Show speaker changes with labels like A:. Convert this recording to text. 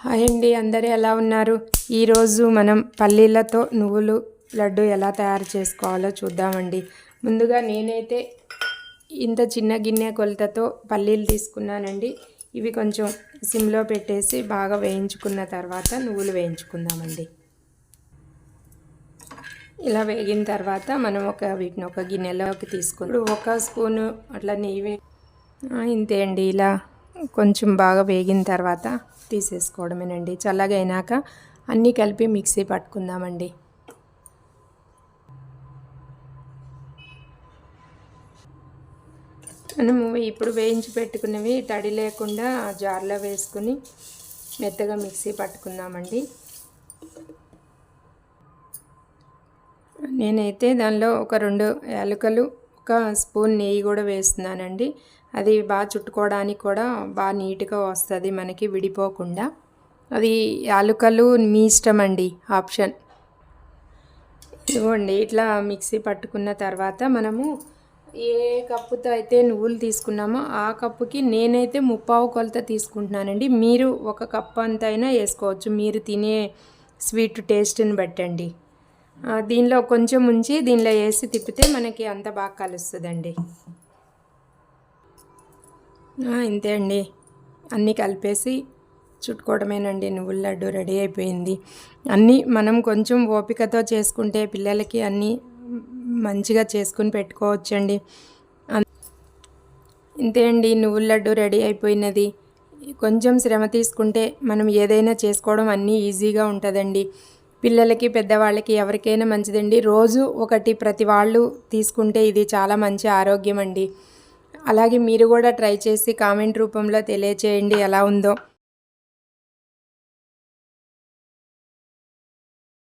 A: Hi అండి అందరూ ఎలా ఉన్నారు? ఈరోజు మనం పల్లీలతో నువ్వులు లడ్డు ఎలా తయారు చేసుకోవాలో చూద్దామండి. ముందుగా నేనైతే ఇంత చిన్న గిన్నె కొలతతో పల్లీలు తీసుకున్నానండి. ఇవి కొంచెం సిమ్లో పెట్టేసి బాగా వేయించుకున్న తర్వాత నువ్వులు వేయించుకుందామండి. ఇలా వేగిన తర్వాత మనం ఒక వీటిని ఒక గిన్నెలోకి తీసుకుని ఒక స్పూను అట్లా నెయ్యి ఇంతే అండి ఇలా కొంచెం బాగా వేగిన తర్వాత తీసేసుకోవడమేనండి. చల్లగా అయినాక అన్నీ కలిపి మిక్సీ పట్టుకుందామండి. మనము ఇప్పుడు వేయించి పెట్టుకున్నవి తడి లేకుండా జార్లో వేసుకుని మెత్తగా మిక్సీ పట్టుకుందామండి. నేనైతే దానిలో ఒక రెండు యాలకులు ఒక స్పూన్ నెయ్యి కూడా వేస్తున్నానండి. అది బాగా చుట్టుకోవడానికి కూడా బాగా నీట్గా వస్తుంది మనకి విడిపోకుండా. అది యాలకులు మీ ఇష్టం అండి ఆప్షన్. ఇదిగోండి ఇట్లా మిక్సీ పట్టుకున్న తర్వాత మనము ఏ కప్పుతో అయితే నువ్వులు తీసుకున్నామో ఆ కప్పుకి నేనైతే ముప్పావు కొలత తీసుకుంటున్నానండి. మీరు ఒక కప్పు అంత అయినా వేసుకోవచ్చు. మీరు తినే స్వీట్ టేస్ట్ని బట్టండి. దీనిలో కొంచెం ఉంచి దీనిలో వేసి తిప్పితే మనకి అంత బాగా కలుస్తుందండి. ఇంతే అండి. అన్నీ కలిపేసి చుట్టుకోవడమేనండి. నువ్వుల లడ్డు రెడీ అయిపోయింది. అన్నీ మనం కొంచెం ఓపికతో చేసుకుంటే పిల్లలకి అన్నీ మంచిగా చేసుకుని పెట్టుకోవచ్చండి. ఇంతే అండి. నువ్వుల లడ్డు రెడీ అయిపోయినది. కొంచెం శ్రమ తీసుకుంటే మనం ఏదైనా చేసుకోవడం అన్నీ ఈజీగా ఉంటుందండి. పిల్లలకి పెద్దవాళ్ళకి ఎవరికైనా మంచిదండి. రోజు ఒకటి ప్రతి వాళ్ళు తీసుకుంటే ఇది చాలా మంచి ఆరోగ్యం అండి అలాగే మీరు కూడా ట్రై చేసి కామెంట్ రూపంలో తెలియచేయండి ఎలా ఉందో.